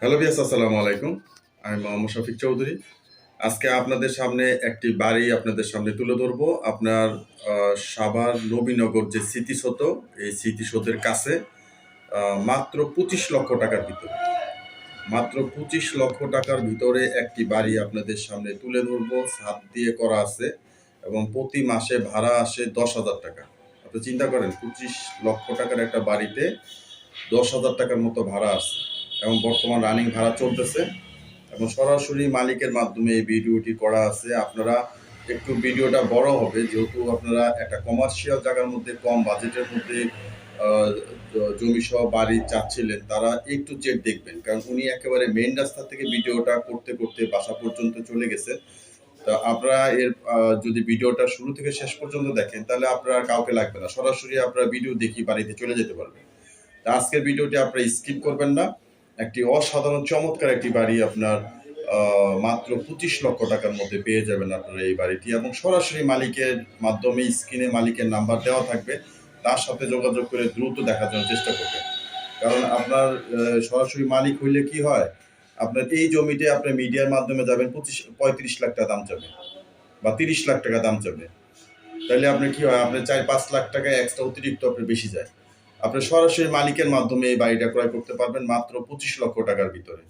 Hello বিয়াস আসসালামু আলাইকুম। আমি মোহাম্মদ শফিক চৌধুরী। আজকে আপনাদের সামনে একটি বাড়ি আপনাদের সামনে তুলে ধরবো। আপনার সাভার নবীনগর যে স্মৃতিসৌধ, এই স্মৃতিসৌধের কাছে মাত্র পঁচিশ লক্ষ টাকার ভিতরে। মাত্র পঁচিশ লক্ষ টাকার ভিতরে একটি বাড়ি আপনাদের সামনে তুলে ধরবো। ছাদ দিয়ে করা আছে এবং প্রতি মাসে ভাড়া আসে দশ হাজার টাকা। আপনি চিন্তা করেন, পঁচিশ লক্ষ টাকার একটা বাড়িতে দশ হাজার টাকার মতো ভাড়া আছে এবং বর্তমান রানিং ভাড়া চলতেছে। এবং সরাসরি মালিকের মাধ্যমে এই ভিডিওটি করা আছে। আপনারা একটু ভিডিওটা বড় হবে, যেহেতু আপনারা একটা কমার্শিয়াল জায়গার মধ্যে কম বাজেটের মধ্যে জমি সহ বাড়ি চাচ্ছিলেন, তারা একটু চেক দেখবেন। কারণ উনি একেবারে মেন রাস্তা থেকে ভিডিওটা করতে করতে বাসা পর্যন্ত চলে গেছে। তো আপনারা এর যদি ভিডিওটা শুরু থেকে শেষ পর্যন্ত দেখেন, তাহলে আপনার কাউকে লাগবে না। সরাসরি আপনারা ভিডিও দেখি বাড়িতে চলে যেতে পারবেন। আজকের ভিডিওটি আপনারা স্কিপ করবেন না। একটি অসাধারণ, চমৎকার একটি বাড়ি আপনার মাত্র পঁচিশ লক্ষ টাকার মধ্যে পেয়ে যাবেন আপনারা এই বাড়িটি এবং সরাসরি মালিকের মাধ্যমে স্ক্রিনে মালিকের নাম্বার দেওয়া থাকবে। তার সাথে যোগাযোগ করে দ্রুত দেখার জন্য চেষ্টা করবেন। কারণ আপনার সরাসরি মালিক হইলে কি হয়? আপনার এই জমিতে আপনি মিডিয়ার মাধ্যমে যাবেন, পঁচিশ, পঁয়ত্রিশ লাখ টাকা দাম চাবে বা তিরিশ লাখ টাকা দাম চাবে তাহলে আপনার কি হয়? আপনার চার পাঁচ লাখ টাকা এক্সট্রা অতিরিক্ত আপনার বেশি যায়। আপনি সরাসরি মালিকের মাধ্যমে এই বাড়িটা ক্রয় করতে পারবেন মাত্র পঁচিশ লক্ষ টাকার ভিতরে।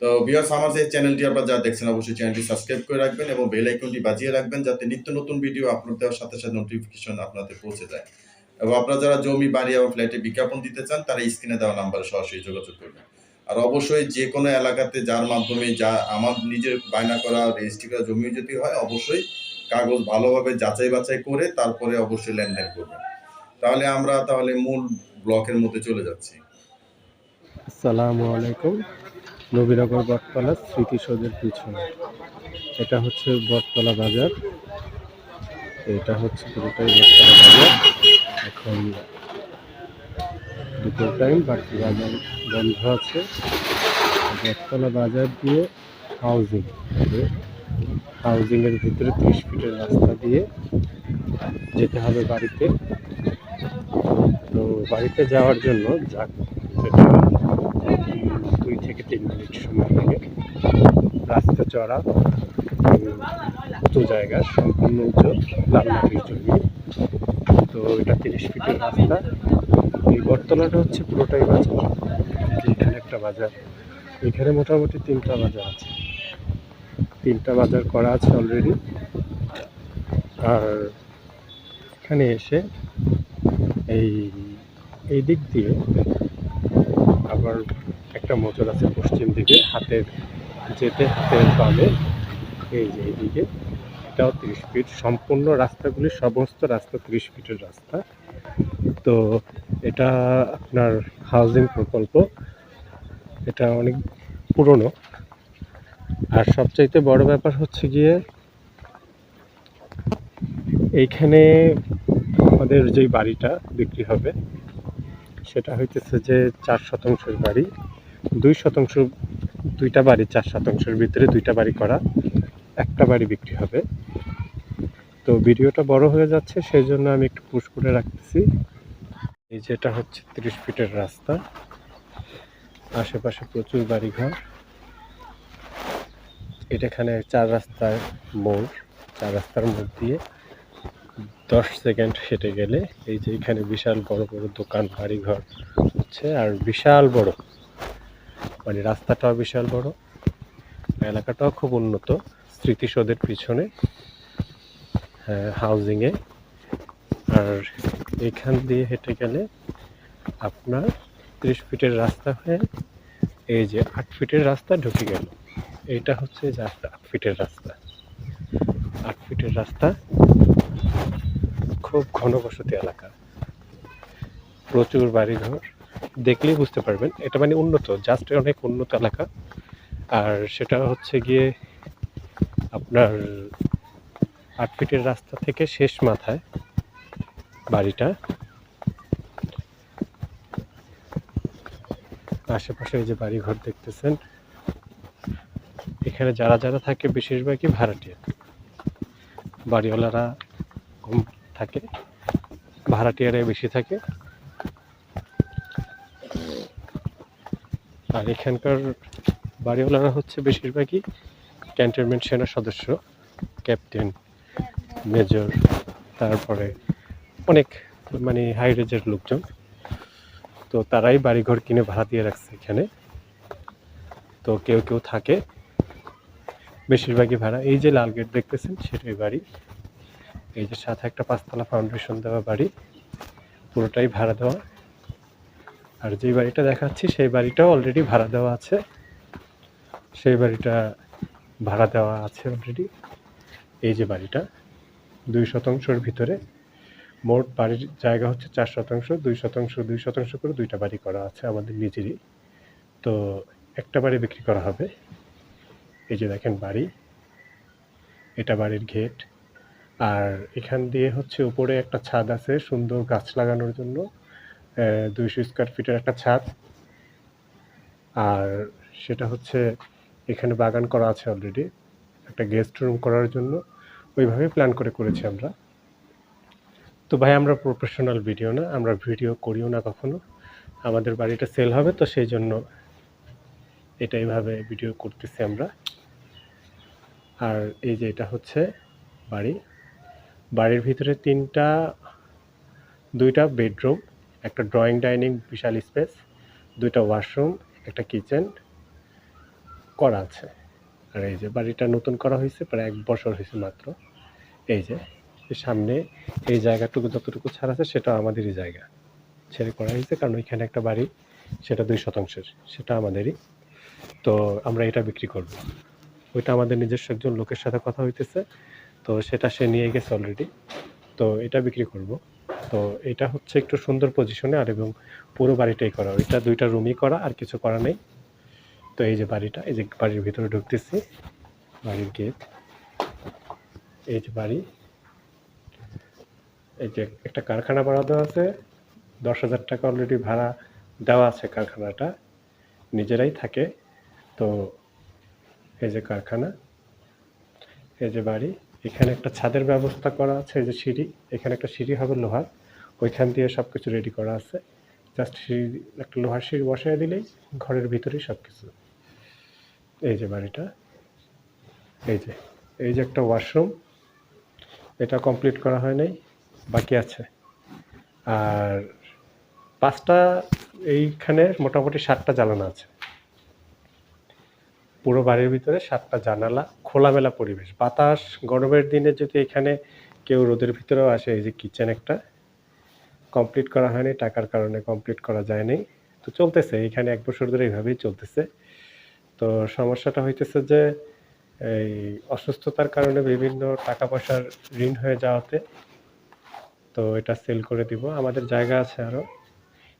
তো বিয়ার্স আমার যে চ্যানেলটি আপনারা যা দেখছেন, অবশ্যই চ্যানেলটি সাবস্ক্রাইব করে রাখবেন এবং বেল আইকনটি বাজিয়ে রাখবেন যাতে নিত্য নতুন ভিডিও আপলোড দেওয়ার সাথে সাথে নোটিফিকেশন আপনাদের পৌঁছে যায়। এবং আপনারা যারা জমি, বাড়ি এবং ফ্ল্যাটে বিজ্ঞাপন দিতে চান, তারা স্ক্রিনে দেওয়া নাম্বারে সরাসরি যোগাযোগ করবেন। আর অবশ্যই যে কোনো এলাকাতে যার মাধ্যমে যা আমার নিজের বায়না করা রেজিস্ট্রি করা জমি যদি হয়, অবশ্যই কাগজ ভালোভাবে যাচাই বাছাই করে তারপরে অবশ্যই লেনদেন করবেন। তাহলে আমরা তাহলে মূল ব্লকের মধ্যে চলে যাচ্ছি। আসসালামু আলাইকুম। নবীনগর বটতলা স্মৃতিসৌধের পিছনে। এটা হচ্ছে বটতলা বাজার। এটা হচ্ছে পুরোটাই বটতলা বাজার। এখন দুপুর টাইম বাকি বাজার বন্ধ আছে। বটতলা বাজার দিয়ে হাউজিং হাউজিংয়ের ভিতরে ত্রিশ ফিটের রাস্তা দিয়ে যেতে হবে বাড়িতে। তো বাড়িতে যাওয়ার জন্য যাক উম, দুই থেকে তিন মিনিট সময় লাগে। রাস্তা চড়া উঁচু জায়গা সম্পূর্ণ উঁচু লাল মাটির জমি। তো এটা তিরিশ ফিটের রাস্তা। এই বটতলাটা হচ্ছে পুরোটাই বাজার। এখানে একটা বাজার। এখানে মোটামুটি তিনটা বাজার আছে। তিনটা বাজার করা আছে অলরেডি আর এখানে এসে এই এই দিক দিয়ে আবার একটা মোচর আছে পশ্চিম দিকে, হাতের যেতে হাতের পাবে এই যে এইদিকে, এটাও তিরিশ ফিট, সম্পূর্ণ রাস্তাগুলি সমস্ত রাস্তা তিরিশ ফিটের রাস্তা। তো এটা আপনার হাউজিং প্রকল্প, এটা অনেক পুরনো। আর সবচাইতে বড় ব্যাপার হচ্ছে গিয়ে, এইখানে আমাদের যেই বাড়িটা বিক্রি হবে, সেটা হইতেছে যে চার শতাংশের বাড়ি। দুই শতাংশ, দুইটা বাড়ি চার শতাংশের ভিতরে দুইটা বাড়ি করা, একটা বাড়ি বিক্রি হবে। তো ভিডিওটা বড় হয়ে যাচ্ছে, সেই জন্য আমি একটু পুশ করে রাখতেছি। এই যেটা হচ্ছে তিরিশ ফিটের রাস্তা, আশেপাশে প্রচুর বাড়িঘর। এটা এখানে চার রাস্তার মোড়, চার রাস্তার মোড় দিয়ে দশ সেকেন্ড হেঁটে গেলে এই যে এখানে বিশাল বড় বড় দোকান, বাড়িঘর হচ্ছে, আর বিশাল বড়। মানে রাস্তাটাও বিশাল বড়, এলাকাটাও খুব উন্নত, স্মৃতিসৌধের পিছনে হাউজিংয়ে আর এখান দিয়ে হেঁটে গেলে আপনার ত্রিশ ফিটের রাস্তা হয়ে এই যে আট ফিটের রাস্তা ঢুকে গেল। এইটা হচ্ছে যে আট ফিটের রাস্তা। আট ফিটের রাস্তা খুব ঘনবসতি এলাকা। প্রচুর বাড়িঘর। দেখলেই বুঝতে পারবেন, এটা মানে উন্নত জাস্ট অনেক উন্নত এলাকা। আর সেটা হচ্ছে গিয়ে আপনার আট ফিটের রাস্তা থেকে শেষ মাথায় বাড়িটা। আশেপাশে যে বাড়িঘর দেখতেছেন, এখানে যারা যারা থাকে বেশিরভাগই ভাড়াটিয়া। বাড়িওয়ালারা কম থাকে, ভাড়াটিয়ারাই বেশি থাকে। আর এখানকার বাড়িওয়ালারা হচ্ছে বেশিরভাগই ক্যান্টনমেন্ট সেনা সদস্য, ক্যাপ্টেন, মেজর, তারপরে অনেক মানে হাই রেঞ্জের লোকজন। তো তারাই বাড়িঘর কিনে ভাড়া দিয়ে রাখছে এখানে। তো কেউ কেউ থাকে, বেশিরভাগই ভাড়া। এই যে লাল গেট দেখতেছেন, সেটাই বাড়ি। এই যে সাথে একটা পাঁচতলা ফাউন্ডেশন দেওয়া বাড়ি, পুরোটাই ভাড়া দেওয়া। আর যেই বাড়িটা দেখাচ্ছি, সেই বাড়িটাও অলরেডি ভাড়া দেওয়া আছে। সেই বাড়িটা ভাড়া দেওয়া আছে অলরেডি এই যে বাড়িটা, দুই শতাংশের ভিতরে। মোট বাড়ির জায়গা হচ্ছে চার শতাংশ, দুই শতাংশ দুই শতাংশ করে দুইটা বাড়ি করা আছে আমাদের নিজেরই। তো একটা বাড়ি বিক্রি করা হবে। এই যে দেখেন বাড়ি, এটা বাড়ির গেট আর এখান দিয়ে হচ্ছে উপরে একটা ছাদ আছে, সুন্দর গাছ লাগানোর জন্য। দুইশো স্কোয়ার ফিটের একটা ছাদ। আর সেটা হচ্ছে এখানে বাগান করা আছে অলরেডি একটা গেস্ট রুম করার জন্য। ওইভাবে প্ল্যান করে করেছি আমরা। তো ভাই, আমরা প্রফেশনাল ভিডিও না, আমরা ভিডিও করিও না কখনো। আমাদের বাড়িটা সেল হবে, তো সেই জন্য এটা এইভাবে ভিডিও করতেছি আমরা। আর এই যে এটা হচ্ছে বাড়ি। বাড়ির ভিতরে তিনটা, দুইটা বেডরুম, একটা ড্রয়িং ডাইনিং বিশাল স্পেস, দুইটা ওয়াশরুম, একটা কিচেন করা আছে। আর এই যে বাড়িটা নতুন করা হয়েছে, প্রায় এক বছর হয়েছে মাত্র। এই যে সামনে এই জায়গাটুকু যতটুকু ছাড় আছে, সেটা আমাদেরই জায়গা। ছেড়ে করা হয়েছে, কারণ ওইখানে একটা বাড়ি, সেটা দুই শতাংশের, সেটা আমাদেরই। তো আমরা এটা বিক্রি করব। ওইটা আমাদের নিজস্ব একজন লোকের সাথে কথা হইতেছে। তো সেটা সে নিয়ে গেছে অলরেডি তো এটা বিক্রি করব। তো এটা হচ্ছে একটু সুন্দর পজিশনে আর এবং পুরো বাড়িটাই করা। ওইটা দুইটা রুমই করা, আর কিছু করা নেই। তো এই যে বাড়িটা, এই যে বাড়ির ভিতরে ঢুকতেছি, বাড়ির গেট এই যে বাড়ি। এই যে একটা কারখানা ভাড়া দেওয়া আছে। দশ হাজার টাকা অলরেডি ভাড়া দেওয়া আছে কারখানাটা। নিজেরাই থাকে। তো এই যে কারখানা, এই যে বাড়ি। এখানে একটা ছাদের ব্যবস্থা করা আছে যে সিঁড়ি, এখানে একটা সিঁড়ি হবে লোহার, ওইখান দিয়ে সব কিছু রেডি করা আছে। জাস্ট সিঁড়ি, একটা লোহার সিঁড়ি বসায় দিলেই ঘরের ভিতরেই সব কিছু এই যে বাড়িটা, এই যে এই যে একটা ওয়াশরুম এটা কমপ্লিট করা হয় নাই, বাকি আছে। আর পাঁচটা, এইখানে মোটামুটি সাতটা জ্বালানো আছে। পুরো বাড়ির ভিতরে সাতটা জানালা, খোলামেলা পরিবেশ। বাতাস, গরমের দিনে যদি এখানে কেউ রোদের ভিতরেও আসে, এই যে কিচেন একটা কমপ্লিট করা হয়নি, টাকার কারণে কমপ্লিট করা যায়নি। তো চলতেছে, এখানে এক বছর ধরে এইভাবেই চলতেছে। তো সমস্যাটা হইতেছে যে, এই অসুস্থতার কারণে বিভিন্ন টাকা পয়সার ঋণ হয়ে যাওয়াতে, তো এটা সেল করে দিব। আমাদের জায়গা আছে আরও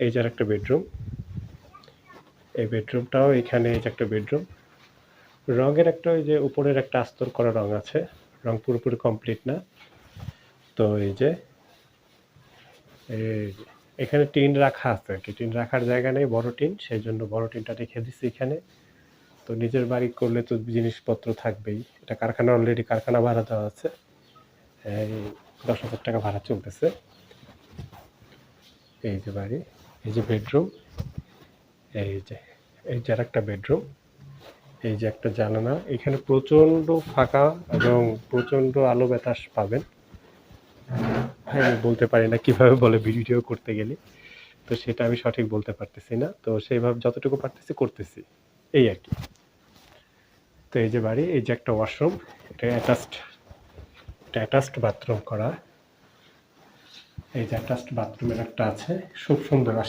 এই যে আর একটা বেডরুম এই বেডরুমটাও এখানে, এই যে একটা বেডরুম রঙের একটা ওই যে উপরের একটা আস্তর করা রং আছে। রং পুরোপুরি কমপ্লিট না। তো এই যে এখানে টিন রাখা আছে। আর কি টিন রাখার জায়গা নেই, বড় টিন সেই জন্য বড় টিনটা রেখে দিচ্ছি এখানে। তো নিজের বাড়ি করলে তো জিনিসপত্র থাকবেই। এটা কারখানা অলরেডি কারখানা ভাড়া দেওয়া আছে। এই দশ হাজার টাকা ভাড়া চলতেছে। এই যে বাড়ি, এই যে বেডরুম এই যে এই যে আর একটা বেডরুম এই যে একটা জানালা, এখানে প্রচণ্ড ফাঁকা এবং প্রচণ্ড আলো বাতাস পাবেন। ভাই আমি বলতে পারি না কীভাবে বলে ভিডিও করতে গেলে, তো সেটা আমি সঠিক বলতে পারতেছি না। তো সেইভাবে যতটুকু পারতেছি করতেছি, এই আর কি। তো এই যে বাড়ি, এই যে একটা ওয়াশরুম, এটা অ্যাটাচড এটা অ্যাটাচড বাথরুম করা। এই যে অ্যাটাচড বাথরুমের একটা আছে, খুব সুন্দর। আর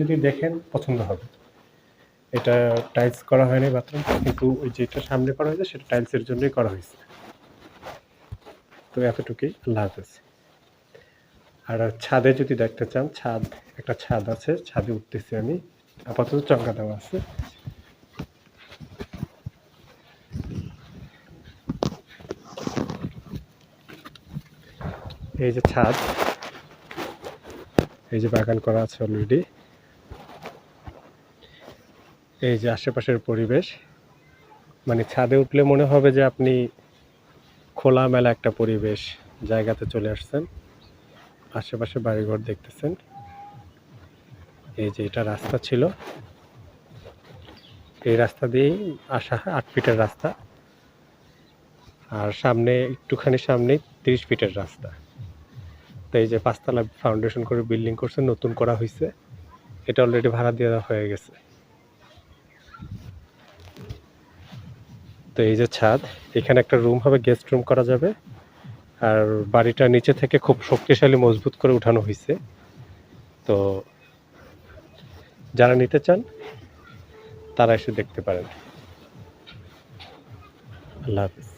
যদি দেখেন, পছন্দ হবে। এটা টাইলস করা হয়নি বাথরুম কিন্তু ওই যেটা সামনে করা হয়েছে, সেটা টাইলসের জন্যই করা হয়েছে। তো এতটুকুই লাভ আছে আর ছাদে যদি দেখতে চান, ছাদ, একটা ছাদ আছে, ছাদে উঠতেছি আমি। আপাতত চঙ্কা দেওয়া আছে। এই যে ছাদ, এই যে বাগান করা আছে অলরেডি এই যে আশেপাশের পরিবেশ মানে ছাদে উঠলে মনে হবে যে আপনি খোলামেলা একটা পরিবেশ, জায়গাতে চলে আসছেন, আশেপাশে বাড়িঘর দেখতেছেন। এই যে এটা রাস্তা ছিল। এই রাস্তা দিয়েই আসা, আট ফিটের রাস্তা। আর সামনে, একটুখানি সামনে তিরিশ ফিটের রাস্তা। তো এই যে পাঁচতলা ফাউন্ডেশন করে বিল্ডিং করছে, নতুন করা হয়েছে এটা অলরেডি ভাড়া দেওয়া হয়ে গেছে। তো এই যে ছাদ, এখানে একটা রুম হবে গেস্ট রুম করা যাবে। আর বাড়িটা নিচে থেকে খুব শক্তিশালী, মজবুত করে উঠানো হয়েছে তো যারা নিতে চান, তারা এসে দেখতে পারেন। আল্লাহ হাফিজ।